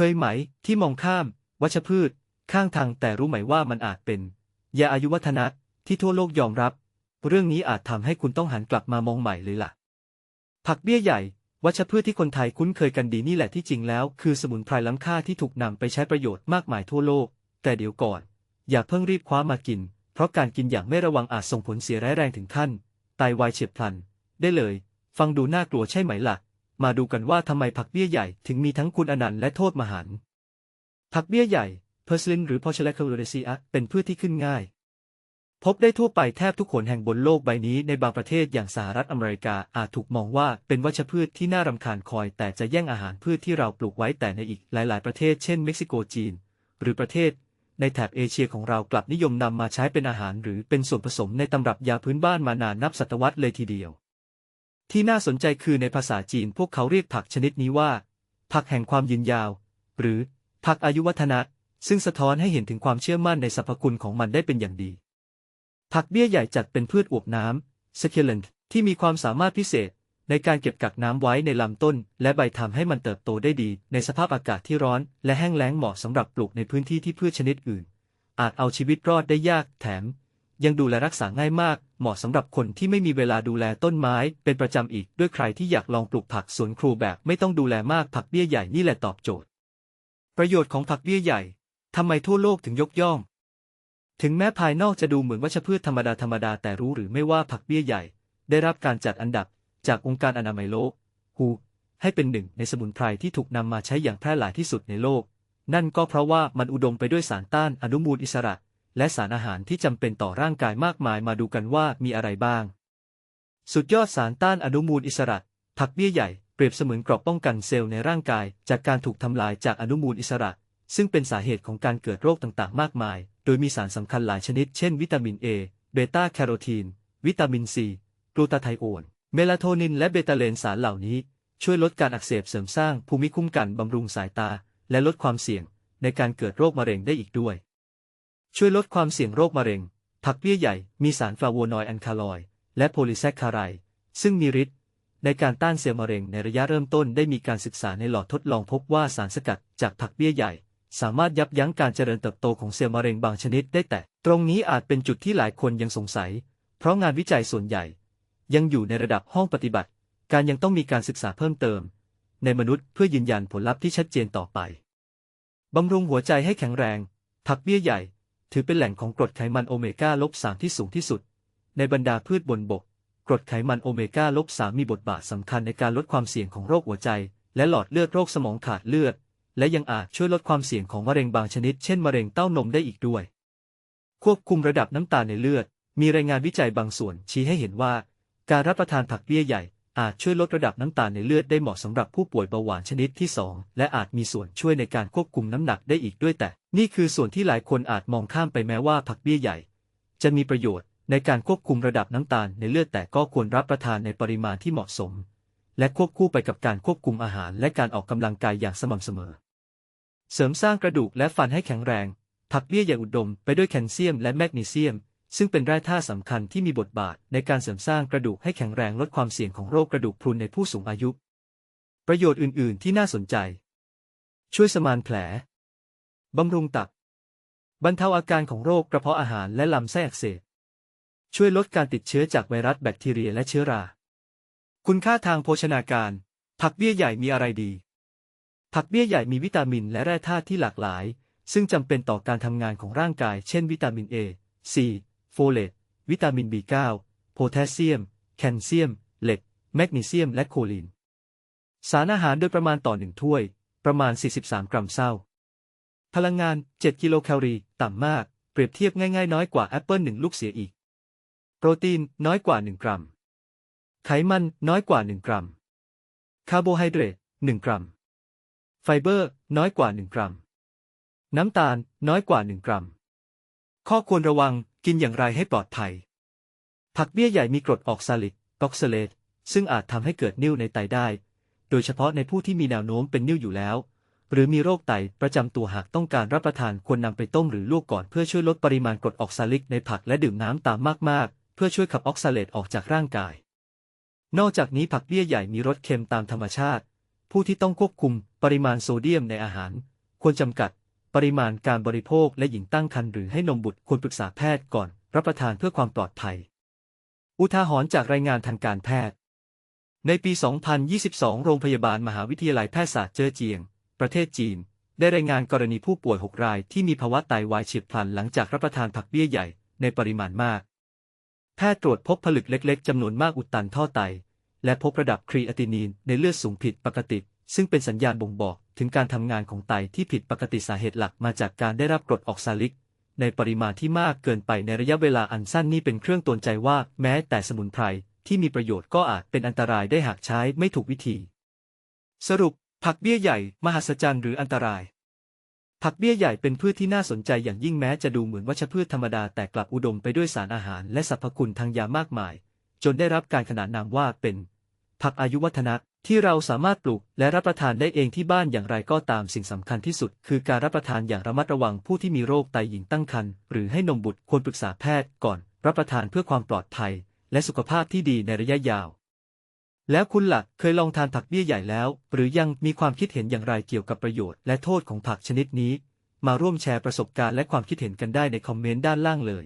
เคยไหมที่มองข้าม วัชพืช ข้างทางแต่รู้ไหมว่ามันอาจเป็นยาอายุวัฒนะที่ทั่วโลกยอมรับ เรื่องนี้อาจทำให้คุณต้องหันกลับมามองใหม่เลยล่ะ ผักเบี้ยใหญ่ วัชพืชที่คนไทยคุ้นเคยกันดีนี่แหละที่จริงแล้ว คือสมุนไพรล้ำค่าที่ถูกนำไปใช้ประโยชน์มากมายทั่วโลก แต่เดี๋ยวก่อน อย่าเพิ่งรีบคว้ามากิน เพราะการกินอย่างไม่ระวังอาจส่งผลเสียร้ายแรงถึงขั้นไตาวายเฉียบพลัน ได้เลย ฟังดูน่ากลัวใช่ไหมล่ะ มาดูกันว่าทำไมผักเบี้ยใหญ่ถึงมีทั้งคุณอนันต์และโทษมหันต์ผักเบี้ยใหญ่เพอร์สลินหรือ p o r c e l a c a r o l a c e a เป็นพืชที่ขึ้นง่าย พบได้ทั่วไปแทบทุกคนแห่งบนโลกใบนี้ในบางประเทศอย่างสหรัฐอเมริกาอาจถูกมองว่าเป็นวัชพืชที่น่ารำคาญคอย แต่จะแย่งอาหารพืชที่เราปลูกไว้แต่ในอีกหลาย ๆ ประเทศเช่นเม็กซิโกจีน หรือประเทศ ในแถบเอเชียของเรากลับนิยมนำมาใช้เป็นอาหาร หรือเป็นส่วนผสมในตำรับยาพื้นบ้านมานานนับศตวรรษเลยทีเดียว ที่น่าสนใจคือในภาษาจีนพวกเขาเรียกผักชนิดนี้ว่า ผักแห่งความยืนยาว หรือผักอายุวัฒนะ ซึ่งสะท้อนให้เห็นถึงความเชื่อมั่นในสรรพคุณของมันได้เป็นอย่างดี ผักเบี้ยใหญ่จัดเป็นพืชอวบน้ำ succulent ที่มีความสามารถพิเศษ ในการเก็บกักน้ำไว้ในลำต้น และใบทำให้มันเติบโตได้ดี ในสภาพอากาศที่ร้อน และแห้งแล้งเหมาะสำหรับปลูกในพื้นที่ที่พืชชนิดอื่น อาจเอาชีวิตรอดได้ยากแถม ยังดูแลรักษาง่ายมาก เหมาะสำหรับคนที่ไม่มีเวลาดูแลต้นไม้ เป็นประจำอีกด้วยใครที่อยากลองปลูกผักสวนครัวแบบไม่ต้องดูแลมากผักเบี้ยใหญ่นี่แหละตอบโจทย์ ประโยชน์ของผักเบี้ยใหญ่ทำไมทั่วโลกถึงยกย่อง ถึงแม้ภายนอกจะดูเหมือนวัชพืชธรรมดาธรรมดาแต่รู้หรือไม่ว่าผักเบี้ยใหญ่ ได้รับการจัดอันดับ จากองค์การอนามัยโลก WHO ให้เป็นหนึ่งในสมุนไพรที่ถูกนำมาใช้อย่างแพร่หลายที่สุดในโลก นั่นก็เพราะว่ามันอุดมไปด้วยสารต้านอนุมูลอิสระ และสารอาหารที่จำเป็นต่อร่างกายมากมายมาดูกันว่ามีอะไรบ้าง สุดยอดสารต้านอนุมูลอิสระ ผักเบี้ยใหญ่เปรียบเสมือนกราะป้องกันเซลล์ในร่างกาย จากการถูกทำลายจากอนุมูลอิสระ ซึ่งเป็นสาเหตุของการเกิดโรคต่างๆ มากมาย โดยมีสารสำคัญหลายชนิด เช่น วิตามิน A เบต้าแคโรทีน วิตามินซีกลูตาไทโอนเมลาโทนินและเบตาเลนสารเหล่านี้ ช่วยลดการอักเสบเสริมสร้างภูมิคุ้มกันบำรุงสายตา และลดความเสี่ยงในการเกิดโรคมะเร็งได้อีกด้วย ช่วยลดความเสี่ยงโรคมะเร็ง ผักเบี้ยใหญ่มีสารฟลาโวนอยด์แอนคาลอยและโพลีแซคคารด์ซึ่งมีฤทธิ์ในการต้านเซลล์มะเร็งในระยะเริ่มต้นได้มีการศึกษาในหลอดทดลองพบว่าสารสกัดจากผักเบี้ยใหญ่ สามารถยับยั้งการเจริญเติบโตของเซลล์มะเร็งบางชนิดได้แต่ ตรงนี้อาจเป็นจุดที่หลายคนยังสงสัย เพราะงานวิจัยส่วนใหญ่ ยังอยู่ในระดับห้องปฏิบัติ การยังต้องมีการศึกษาเพิ่มเติม ในมนุษย์เพื่อยืนยันผลลัพธ์ที่ชัดเจนต่อไปบำรุงหัวใจให้แข็งแรง ผักเบี้ยใหญ่ ถือเป็นแหล่งของกรดไขมันโอเมก้าลบสามที่สูงที่สุด ในบรรดาพืชบนบก กรดไขมันโอเมก้าลบสามมีบทบาทสำคัญในการลดความเสี่ยงของโรคหัวใจ และหลอดเลือดโรคสมองขาดเลือด และยังอาจช่วยลดความเสี่ยงของมะเร็งบางชนิด เช่นมะเร็งเต้านมได้อีกด้วย ควบคุมระดับน้ำตาลในเลือด มีรายงานวิจัยบางส่วนชี้ให้เห็นว่า การรับประทานผักเบี้ยใหญ่ อาจช่วยลดระดับน้ำตาลในเลือดได้เหมาะสำหรับผู้ป่วยเบาหวานชนิดที่ 2 และอาจมีส่วนช่วยในการควบคุมน้ำหนักได้อีกด้วยแต่ นี่คือส่วนที่หลายคนอาจมองข้ามไปแม้ว่าผักเบี้ยใหญ่ จะมีประโยชน์ในการควบคุมระดับน้ำตาลในเลือดแต่ก็ควรรับประทานในปริมาณที่เหมาะสม และควบคู่ไปกับการควบคุมอาหารและการออกกำลังกายอย่างสม่ำเสมอ เสริมสร้างกระดูกและฟันให้แข็งแรง ผักเบี้ยใหญ่อุดมไปด้วยแคลเซียมและแมกนีเซียม ซึ่งเป็นแร่ธาตุสำคัญที่มีบทบาทในการเสริมสร้างกระดูกให้แข็งแรงลดความเสี่ยงของโรคกระดูกพรุนในผู้สูงอายุ ประโยชน์อื่น ๆ ที่น่าสนใจ ช่วยสมานแผล บำรุงตับบรรเทาอาการของโรคกระเพาะอาหารและลำไส้อักเสบ ช่วยลดการติดเชื้อจากไวรัสแบคทีเรียและเชื้อรา คุณค่าทางโภชนาการ ผักเบี้ยใหญ่มีอะไรดี ผักเบี้ยใหญ่มีวิตามินและแร่ธาตุที่หลากหลาย ซึ่งจำเป็นต่อการทำงานของร่างกาย เช่น วิตามิน A C ฟเลต วิตามิน B9 โพแทสเซียม แคลเซียม เหล็ก แมกนีเซียม และโคลีนสารอาหารโดยประมาณต่อหนึ่งถ้วย ประมาณ 43 กรัมเศร้า พลังงาน 7 กิโลแคลอรี่ ต่ำมาก เปรียบเทียบง่ายๆ น้อยกว่าแอปเปิลหนึ่งลูกเสียอีก โปรตีน น้อยกว่า 1 กรัม ไขมัน น้อยกว่า 1 กรัม คาร์โบไฮเดรต 1 กรัม ไฟเบอร์ น้อยกว่า 1 กรัม น้ำตาล น้อยกว่า 1 กรัม ข้อควรระวัง กินอย่างไรให้ปลอดภัย ผักเบี้ยใหญ่มีกรดออกซาลิกออกซาเลตซึ่งอาจทำให้เกิดนิ่วในไตได้ โดยเฉพาะในผู้ที่มีแนวโน้มเป็นนิ่วอยู่แล้ว หรือมีโรคไตประจำตัวหากต้องการรับประทานควรนำไปต้มหรือลวกก่อนเพื่อช่วยลดปริมาณกรดออกซาลิกในผักและดื่มน้ำตามมากๆ เพื่อช่วยขับออกซาเลตออกจากร่างกาย นอกจากนี้ผักเบี้ยใหญ่มีรสเค็มตามธรรมชาติ ผู้ที่ต้องควบคุมปริมาณโซเดียมในอาหาร ควรจำกัด ปริมาณการบริโภคและหญิงตั้งครรภ์หรือให้นมบุตรควรปรึกษาแพทย์ก่อนรับประทานเพื่อความปลอดภัย อุทาหรณ์จากรายงานทางการแพทย์ ในปี 2022 โรงพยาบาลมหาวิทยาลัยแพทยศาสตร์เจ้อเจียง ประเทศจีน ได้รายงานกรณีผู้ป่วย 6 รายที่มีภาวะไตวายเฉียบพลันหลังจากรับประทานผักเบี้ยใหญ่ในปริมาณมาก แพทย์ตรวจพบผลึกเล็ก ๆจำนวนมากอุดตันท่อไต และพบระดับครีอาตินีนในเลือดสูงผิดปกติ ซึ่งเป็นสัญญาณบ่งบอกถึงการทำงานของไตที่ผิดปกติสาเหตุหลักมาจากการได้รับกรดออกซาลิก ในปริมาณที่มากเกินไปในระยะเวลาอันสั้นนี่เป็นเครื่องตือนใจว่าแม้แต่สมุนไพรที่มีประโยชน์ก็อาจเป็นอันตรายได้หากใช้ไม่ถูกวิธี สรุป ผักเบี้ยใหญ่ มหัศจรรย์หรืออันตรายผักเบี้ยใหญ่เป็นพืชที่น่าสนใจอย่างยิ่งแม้จะดูเหมือนวัชพืชธรรมดาแต่กลับอุดมไปด้วยสารอาหารและสรรพคุณทางยามากมาย จนได้รับการขนานนามว่าเป็น ผักอายุวัฒนะที่เราสามารถปลูกและรับประทานได้เองที่บ้านอย่างไรก็ตามสิ่งสำคัญที่สุด คือการรับประทานอย่างระมัดระวังผู้ที่มีโรคไตหญิงตั้งครรภ์หรือให้นมบุตรควรปรึกษาแพทย์ก่อน รับประทานเพื่อความปลอดภัย และสุขภาพที่ดีในระยะยาว แล้วคุณล่ะเคยลองทานผักเบี้ยใหญ่แล้ว หรือยังมีความคิดเห็นอย่างไรเกี่ยวกับประโยชน์และโทษของผักชนิดนี้ มาร่วมแชร์ประสบการณ์และความคิดเห็นกันได้ในคอมเมนต์ด้านล่างเลย